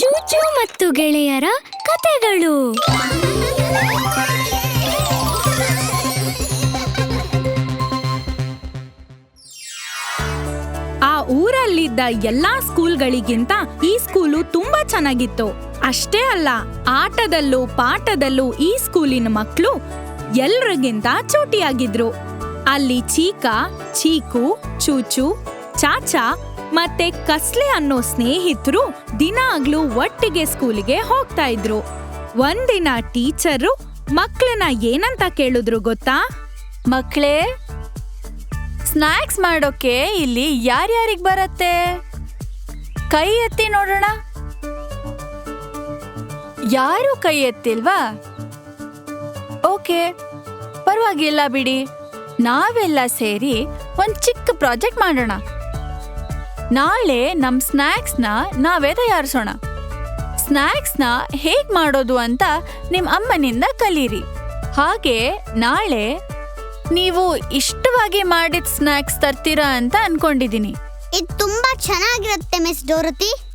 ಚೂಚು ಮತ್ತು ಗೆಳೆಯರ ಕತೆಗಳು ಆ ಊರಲ್ಲಿದ್ದ ಎಲ್ಲಾ ಸ್ಕೂಲ್ಗಳಿಗಿಂತ ಈ ಸ್ಕೂಲು ತುಂಬಾ ಚೆನ್ನಾಗಿತ್ತು. ಅಷ್ಟೇ ಅಲ್ಲ, ಆಟದಲ್ಲೂ ಪಾಠದಲ್ಲೂ ಈ ಸ್ಕೂಲಿನ ಮಕ್ಕಳು ಎಲ್ರಿಗಿಂತ ಚೂಟಿಯಾಗಿದ್ರು. ಅಲ್ಲಿ ಚೀಕ, ಚೀಕು, ಚೂಚು, ಚಾಚಾ ಮತ್ತೆ ಕಸ್ಲೆ ಅನ್ನೋ ಸ್ನೇಹಿತರು ದಿನಾಗ್ಲೂ ಒಟ್ಟಿಗೆ ಸ್ಕೂಲಿಗೆ ಹೋಗ್ತಾ ಇದ್ರು. ಒಂದಿನ ಟೀಚರು ಮಕ್ಕಳನ್ನ ಏನಂತ ಕೇಳಿದ್ರು ಗೊತ್ತಾ? ಮಕ್ಕಳೇ ಸ್ನ್ಯಾಕ್ಸ್ ಮಾಡೋಕೆ ಇಲ್ಲಿ ಯಾರ್ಯಾರಿಗೆ ಬರತ್ತೆ? ಕೈ ಎತ್ತಿ ನೋಡೋಣ. ಯಾರು ಕೈ ಎತ್ತಿಲ್ವಾ? ಓಕೆ, ಪರವಾಗಿಲ್ಲ ಬಿಡಿ. ನಾವೆಲ್ಲ ಸೇರಿ ಒಂದು ಚಿಕ್ಕ ಪ್ರಾಜೆಕ್ಟ್ ಮಾಡೋಣ. ನಾಳೆ ನಮ್ಮ ಸ್ನ್ಯಾಕ್ಸ್ನ ನಾವೇ ತಯಾರಿಸೋಣ. ಸ್ನ್ಯಾಕ್ಸ್ನ ಹೇಗೆ ಮಾಡೋದು ಅಂತ ನಿಮ್ಮ ಅಮ್ಮನಿಂದ ಕಲೀರಿ. ಹಾಗೆ ನಾಳೆ ನೀವು ಇಷ್ಟವಾಗಿ ಮಾಡಿದ ಸ್ನ್ಯಾಕ್ಸ್ ತರ್ತೀರಾ ಅಂತ ಅನ್ಕೊಂಡಿದ್ದೀನಿ ಇದು ತುಂಬಾ ಚೆನ್ನಾಗಿರುತ್ತೆ ಮಿಸ್ ಡೋರತಿ.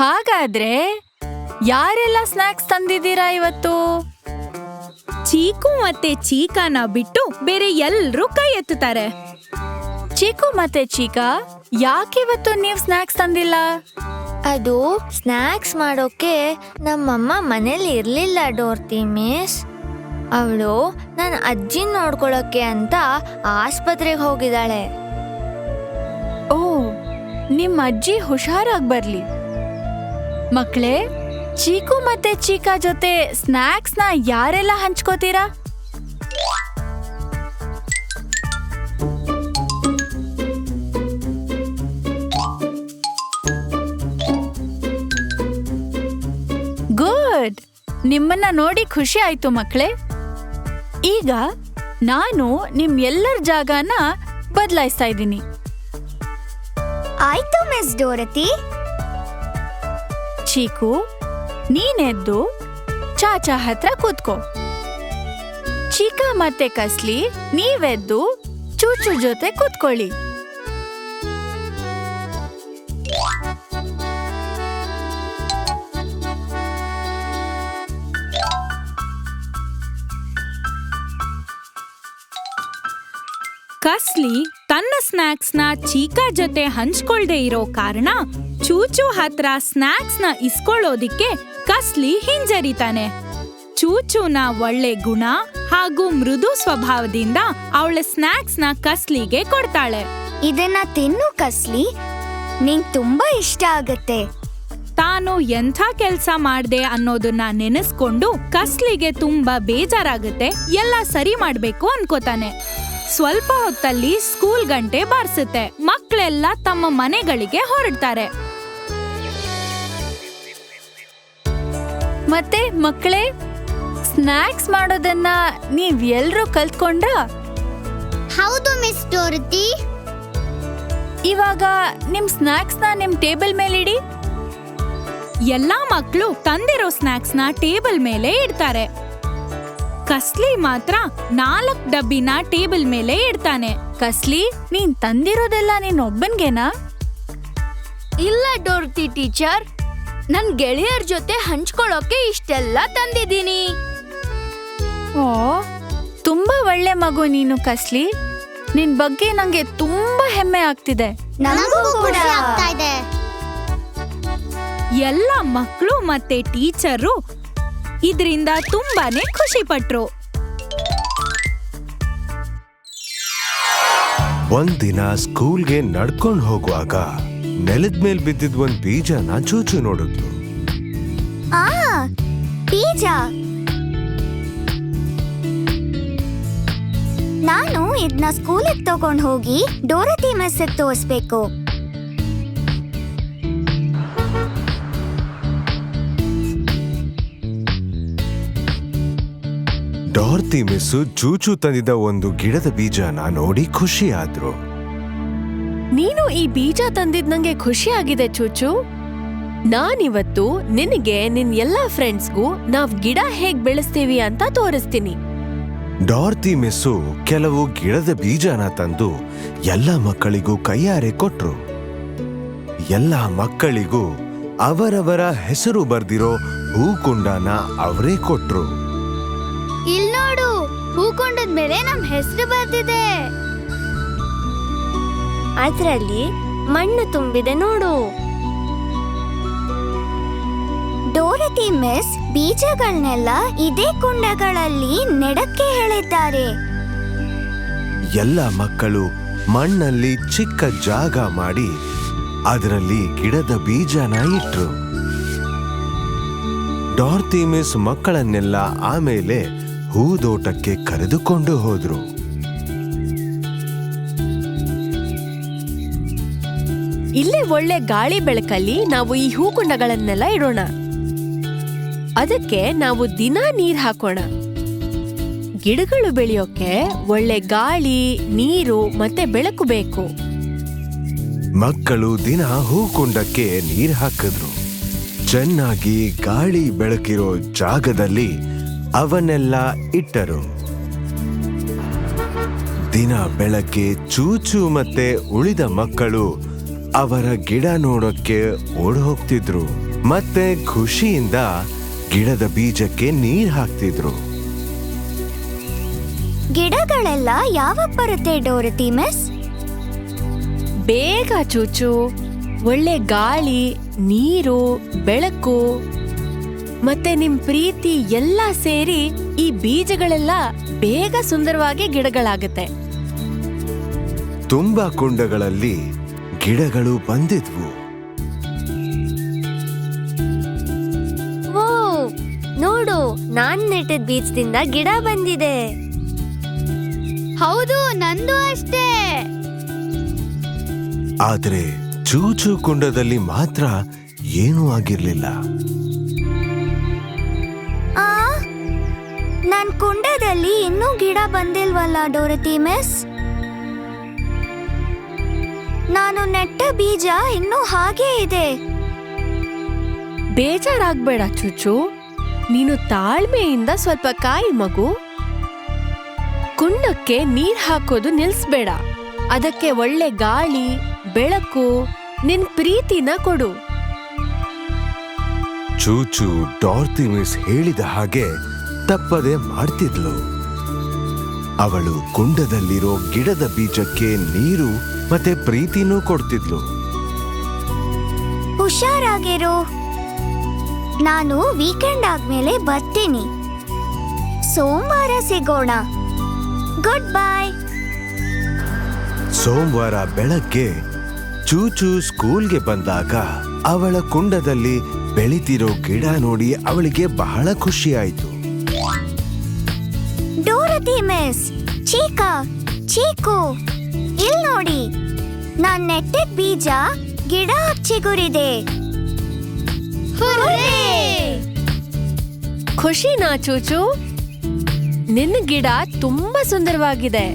ಹಾಗಾದ್ರೆ ಯಾರೆಲ್ಲ ಸ್ನ್ಯಾಕ್ಸ್ ತಂದಿದ್ದೀರಾ ಇವತ್ತು? ಚೀಕು ಮತ್ತೆ ಚೀಕಾನ ಬಿಟ್ಟು ಬೇರೆ ಎಲ್ರೂ ಕೈ ಎತ್ತುತ್ತಾರೆ. ಚೀಕು ಮತ್ತೆ ಚೀಕಾ ಯಾಕಿವತ್ತು ನೀವ್ ಸ್ನ್ಯಾಕ್ಸ್ ತಂದಿಲ್ಲ? ಅದು ಸ್ನ್ಯಾಕ್ಸ್ ಮಾಡೋಕೆ ನಮ್ಮಮ್ಮ ಮನೇಲಿ ಇರ್ಲಿಲ್ಲ ಡೋರ್ತಿ ಮಿಸ್. ಅವಳು ನನ್ನ ಅಜ್ಜಿ ನೋಡ್ಕೊಳಕ್ಕೆ ಅಂತ ಆಸ್ಪತ್ರೆಗೆ ಹೋಗಿದ್ದಾಳೆ. ಓ ನಿಮ್ಮ ಅಜ್ಜಿ ಹುಷಾರಾಗಿ ಬರ್ಲಿ. ಮಕ್ಳೇ ಚೀಕು ಮತ್ತೆ ಚೀಕಾ ಜೊತೆ ಸ್ನ್ಯಾಕ್ಸ್ನ ಯಾರೆಲ್ಲ ಹಂಚ್ಕೋತೀರಾ? ಗುಡ್! ನಿಮ್ಮನ್ನ ನೋಡಿ ಖುಷಿ ಆಯ್ತು ಮಕ್ಕಳೇ. ಈಗ ನಾನು ನಿಮ್ ಎಲ್ಲರ ಜಾಗನ ಬದಲಾಯಿಸ್ತಾ ಇದ್ದೀನಿ. ಆಯ್ತು ಮಿಸ್ ಡೋರತಿ. ಚೀಕು ನೀನೆದ್ದು ಚಾಚಾ ಹತ್ರ ಕೂತ್ಕೋ. ಚೀಕ ಮತ್ತೆ ಕಸ್ಲಿ ನೀವೆದ್ದು ಚೂಚು ಜೊತೆ ಕೂತ್ಕೊಳ್ಳಿ. ಕಸ್ಲಿ ತನ್ನ ಸ್ನ್ಯಾಕ್ಸ್ನ ಚೀಕಾ ಜೊತೆ ಹಂಚ್ಕೊಳ್ದೆ ಇರೋ ಕಾರಣ ಚೂಚು ಹತ್ರ ಸ್ನ್ಯಾಕ್ಸ್ನ ಇಸ್ಕೊಳ್ಳೋದಿಕ್ಕೆ ಕಸ್ಲಿ ಹಿಂಜರಿತಾನೆ. ಚೂಚುನ ಒಳ್ಳೆ ಗುಣ ಹಾಗೂ ಮೃದು ಸ್ವಭಾವದಿಂದ ಅವಳ ಸ್ನ್ಯಾಕ್ಸ್ನ ಕಸ್ಲಿಗೆ ಕೊಡ್ತಾಳೆ. ಇದನ್ನ ತಿನ್ನು ಕಸ್ಲಿ. ನಿಂಗ್ ತುಂಬಾ ಇಷ್ಟ ಆಗತ್ತೆ. ತಾನು ಎಂಥ ಕೆಲ್ಸ ಮಾಡ್ದೆ ಅನ್ನೋದನ್ನ ನೆನೆಸ್ಕೊಂಡು ಕಸ್ಲಿಗೆ ತುಂಬಾ ಬೇಜಾರಾಗುತ್ತೆ ಎಲ್ಲ ಸರಿ ಮಾಡ್ಬೇಕು ಅನ್ಕೋತಾನೆ. ಸ್ವಲ್ಪ ಹೊತ್ತಲ್ಲಿ ಸ್ಕೂಲ್ ಗಂಟೆ ಬಾರಿಸುತ್ತೆ. ಮಕ್ಕಳೆಲ್ಲ ತಮ್ಮ ಮನೆಗಳಿಗೆ ಹೊರಡ್ತಾರೆ. ಮತ್ತೆ ಮಕ್ಕಳೇ ಸ್ನ್ಯಾಕ್ಸ್ ಮಾಡೋದನ್ನ ನೀವ್ ಎಲ್ರೂ ಕಲ್ತ್ಕೊಂಡ್ರ? ಹೌದು ಮಿಸ್ ಡೋರತಿ. ಇವಾಗ ನಿಮ್ನ ನಿಮ್ ಟೇಬಲ್ ಮೇಲೆ ಇಡಿ ಎಲ್ಲಾ ಮಕ್ಕಳು ತಂದಿರೋ ಸ್ನ್ಯಾಕ್ಸ್ನ ಟೇಬಲ್ ಮೇಲೆ ಇಡ್ತಾರೆ. ಕಸ್ಲಿ ಮಾತ್ರ ನಾಲ್ಕ್ ಡಬ್ಬಿನ ಟೇಬಲ್ ಮೇಲೆ ಇಡ್ತಾನೆ. ಕಸ್ಲಿ ನೀನ್ ತಂದಿರೋದೆಲ್ಲ ನೀನ್ ಒಬ್ಬನ್ಗೆನಾ ಇಲ್ಲ ಡೋರ್ತಿ ಟೀಚರ್ ನನ್ ಗೆಳೆಯರ ಜೊತೆ ಹಂಚ್ಕೊಳ್ಳೋಕೆ ಇಷ್ಟೆಲ್ಲ ತಂದಿದ್ದೀನಿ. ಓ ತುಂಬಾ ಒಳ್ಳೆ ಮಗು ನೀನು ಕಸ್ಲಿ. ನಿನ್ ಬಗ್ಗೆ ನಂಗೆ ತುಂಬಾ ಹೆಮ್ಮೆ ಆಗ್ತಿದೆ. ಎಲ್ಲ ಮಕ್ಕಳು ಮತ್ತೆ ಟೀಚರು ಇದರಿಂದ ತುಂಬಾನೇ ಖುಷಿ ಪಟ್ರು ಒಂದಿನ ಸ್ಕೂಲ್ಗೆ ನಡ್ಕೊಂಡು ಹೋಗುವಾಗ ನೆಲದ ಮೇಲ್ ಬಿದ್ದಿದ್ ಒಂದ್ ಬೀಜನ ಚೂಚು ನೋಡಿದ್ಲು. ಆ ಬೀಜ. ನಾನು ಇದನ್ನ ಸ್ಕೂಲಿಗೆ ತಗೊಂಡ್ ಹೋಗಿ ಡೋರತಿ ಮೆಸ್ಸಿಗೆ ತೋರಿಸ್ಬೇಕು. ಡಾರ್ತಿ ಮಿಸ್ಸು ಚೂಚು ತಂದಿದ ಒಂದು ಗಿಡದ ಬೀಜನ ನೋಡಿ ಖುಷಿಯಾದ್ರು. ನೀನು ಈ ಬೀಜ ತಂದಿದ್ ನಂಗೆ ಖುಷಿ ಆಗಿದೆ ಚೂಚು. ನಾನಿವತ್ತು ನಿನಗೆ ನಿನ್ ಎಲ್ಲಾ ಫ್ರೆಂಡ್ಸ್ಗೂ ನಾವ್ ಗಿಡ ಹೇಗ್ ಬೆಳೆಸ್ತೀವಿ ಅಂತ ತೋರಿಸ್ತೀನಿ. ಡಾರ್ತಿ ಮಿಸ್ಸು ಕೆಲವು ಗಿಡದ ಬೀಜನ ತಂದು ಎಲ್ಲ ಮಕ್ಕಳಿಗೂ ಕೈಯಾರೆ ಕೊಟ್ರು. ಎಲ್ಲ ಮಕ್ಕಳಿಗೂ ಅವರವರ ಹೆಸರು ಬರ್ದಿರೋ ಹೂಕುಂಡನ ಅವರೇ ಕೊಟ್ರು. ನೋಡು ಹೂಕೊಂಡದ ಮೇಲೆ ನಮ್ ಹೆಸರು ಬರ್ದಿದೆ. ಅದ್ರಲ್ಲಿ ಮಣ್ಣು ತುಂಬಿದೆ ನೋಡು. ಡೋರತಿ ಮಿಸ್ ಬೀಜಗಳನ್ನೆಲ್ಲ ಇದೇ ಕುಂಡಗಳಲ್ಲಿ ನೆಡಕ್ಕೆ ಹೇಳಿದ್ದಾರೆ ಎಲ್ಲ ಮಕ್ಕಳು ಮಣ್ಣಲ್ಲಿ ಚಿಕ್ಕ ಜಾಗ ಮಾಡಿ ಅದರಲ್ಲಿ ಗಿಡದ ಬೀಜನ ಇಟ್ರು. ಡಾರ್ತಿ ಮಿಸ್ ಮಕ್ಕಳನ್ನೆಲ್ಲ ಆಮೇಲೆ ಹೂದೋಟಕ್ಕೆ ಕರೆದುಕೊಂಡು ಹೋದ್ರು. ಇಲ್ಲೇ ಒಳ್ಳೆ ಗಾಳಿ ಬೆಳಕಲ್ಲಿ ನಾವು ಈ ಹೂಕುಂಡಗಳನ್ನೆಲ್ಲ ಇಡೋಣ. ಅದಕ್ಕೆ ನಾವು ದಿನ ನೀರ್ ಹಾಕೋಣ. ಗಿಡಗಳು ಬೆಳೆಯೋಕೆ ಒಳ್ಳೆ ಗಾಳಿ ನೀರು ಮತ್ತೆ ಬೆಳಕು ಬೇಕು. ಮಕ್ಕಳು ದಿನ ಹೂಕುಂಡಕ್ಕೆ ನೀರ್ ಹಾಕಿದ್ರು. ಚೆನ್ನಾಗಿ ಗಾಳಿ ಬೆಳಕಿರೋ ಜಾಗದಲ್ಲಿ ಅವನ್ನೆಲ್ಲ ಇಟ್ಟರು. ದಿನ ಬೆಳಗ್ಗೆ ಚೂಚು ಮತ್ತೆ ಉಳಿದ ಮಕ್ಕಳು ಅವರ ಗಿಡ ನೋಡೋಕ್ಕೆ ಓಡಿ ಹೋಗ್ತಿದ್ರು ಮತ್ತೆ ಖುಷಿಯಿಂದ ಗಿಡದ ಬೀಜಕ್ಕೆ ನೀರ್ ಹಾಕ್ತಿದ್ರು. ಗಿಡಗಳೆಲ್ಲ ಯಾವಾಗ ಬರುತ್ತೆ ಡೋರತಿ ಮಿಸ್? ಬೇಗ ಚೂಚು. ಒಳ್ಳೆ ಗಾಳಿ ನೀರು ಬೆಳಕು. ಮತ್ತೆ ನಿಮ್ ಪ್ರೀತಿ ಎಲ್ಲ ಸೇರಿ ಈ ಬೀಜಗಳೆಲ್ಲ ಬೇಗ ಸುಂದರವಾಗಿ ಗಿಡಗಳಾಗುತ್ತೆ. ತುಂಬಾ ಕುಂಡಗಳಲ್ಲಿ ಗಿಡಗಳು ಬಂದಿದ್ವು. ಓ ನೋಡು ನಾನ್ ನೆಟ್ಟಿದ್ ಬೀಜದಿಂದ ಗಿಡ ಬಂದಿದೆ. ಹೌದು ನಂದು ಅಷ್ಟೇ. ಆದ್ರೆ ಚೂಚು ಕುಂಡದಲ್ಲಿ ಮಾತ್ರ ಏನೂ ಆಗಿರ್ಲಿಲ್ಲ. ಕುಂಡದಲ್ಲಿ ಇನ್ನೂ ಗಿಡ ಬಂದಿಲ್ವಲ್ಲ ಡೋರತಿ ಮಿಸ್? ನಾನು ನೆಟ್ಟ ಬೀಜ ಇನ್ನೂ ಹಾಗೇ ಇದೆ. ಬೇಜಾರಾಗ್ಬೇಡ ಚುಚ್ಚು. ನೀನು ತಾಳ್ಮೆಯಿಂದ ಸ್ವಲ್ಪ ಕಾಯಿ ಮಗು. ಕುಂಡಕ್ಕೆ ನೀರ್ ಹಾಕೋದು ನಿಲ್ಸ್ಬೇಡ. ಅದಕ್ಕೆ ಒಳ್ಳೆ ಗಾಳಿ ಬೆಳಕು ನಿನ್ ಪ್ರೀತಿನ ಕೊಡು. ಚೂಚು ಡಾರ್ತಿ ಮಿಸ್ ಹೇಳಿದ ಹಾಗೆ ತಪ್ಪದೆ ಮಾಡ್ತಿದ್ಲು. ಅವಳು ಕುಂಡದಲ್ಲಿರೋ ಗಿಡದ ಬೀಜಕ್ಕೆ ನೀರು ಮತ್ತೆ ಪ್ರೀತಿನೂ ಕೊಡ್ತಿದ್ಲು. ಹುಷಾರಾಗಿರು. ನಾನು ವೀಕೆಂಡ್ ಆದ್ಮೇಲೆ ಬರ್ತೀನಿ. ಸೋಮವಾರ ಸಿಗೋಣ. ಗುಡ್ ಬಾಯ್ ಸೋಮವಾರ ಬೆಳಗ್ಗೆ ಚೂಚು ಸ್ಕೂಲ್ಗೆ ಬಂದಾಗ ಅವಳ ಕುಂಡದಲ್ಲಿ ಬೆಳಿತಿರೋ ಗಿಡ ನೋಡಿ ಅವಳಿಗೆ ಬಹಳ ಖುಷಿಯಾಯಿತು. ಡೋರತಿ ಮಿಸ್ ಚೀಕ ಚೀಕು. ಇಲ್ ನೋಡಿ. ನಾನ್ ನೆಟ್ಟಿದ್ ಬೀಜ ಗಿಡ ಚಿಗುರಿದೆ. ಖುಷಿನಾ ಚೂಚು. ನಿನ್ನ ಗಿಡ ತುಂಬಾ ಸುಂದರವಾಗಿದೆ.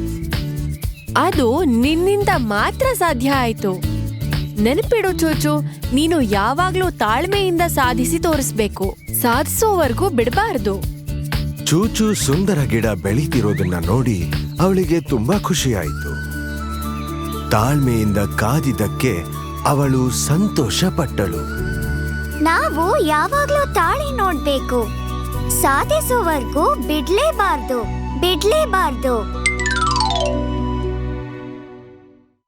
ಅದು ನಿನ್ನಿಂದ ಮಾತ್ರ ಸಾಧ್ಯ ಆಯ್ತು. ನೆನಪಿಡು ಚೂಚು ನೀನು ಯಾವಾಗ್ಲೂ ತಾಳ್ಮೆಯಿಂದ ಸಾಧಿಸಿ ತೋರಿಸ್ಬೇಕು. ಸಾಧಿಸೋವರೆಗೂ ಬಿಡಬಾರ್ದು. ಚೂಚು ಸುಂದರ ಗಿಡ ಬೆಳೀತಿರೋದನ್ನ ನೋಡಿ ಅವಳಿಗೆ ತುಂಬಾ ಖುಷಿಯಾಯಿತು. ತಾಳ್ಮೆಯಿಂದ ಕಾದಿದ್ದಕ್ಕೆ ಅವಳು ಸಂತೋಷ ಪಟ್ಟಳು ನಾವು ಯಾವಾಗ್ಲೂ ತಾಳಿ ನೋಡ್ಬೇಕು. ಸಾಧಿಸುವವರೆಗೂ ಬಿಡ್ಲೇಬಾರ್ದು ಬಿಡ್ಲೇಬಾರ್ದು.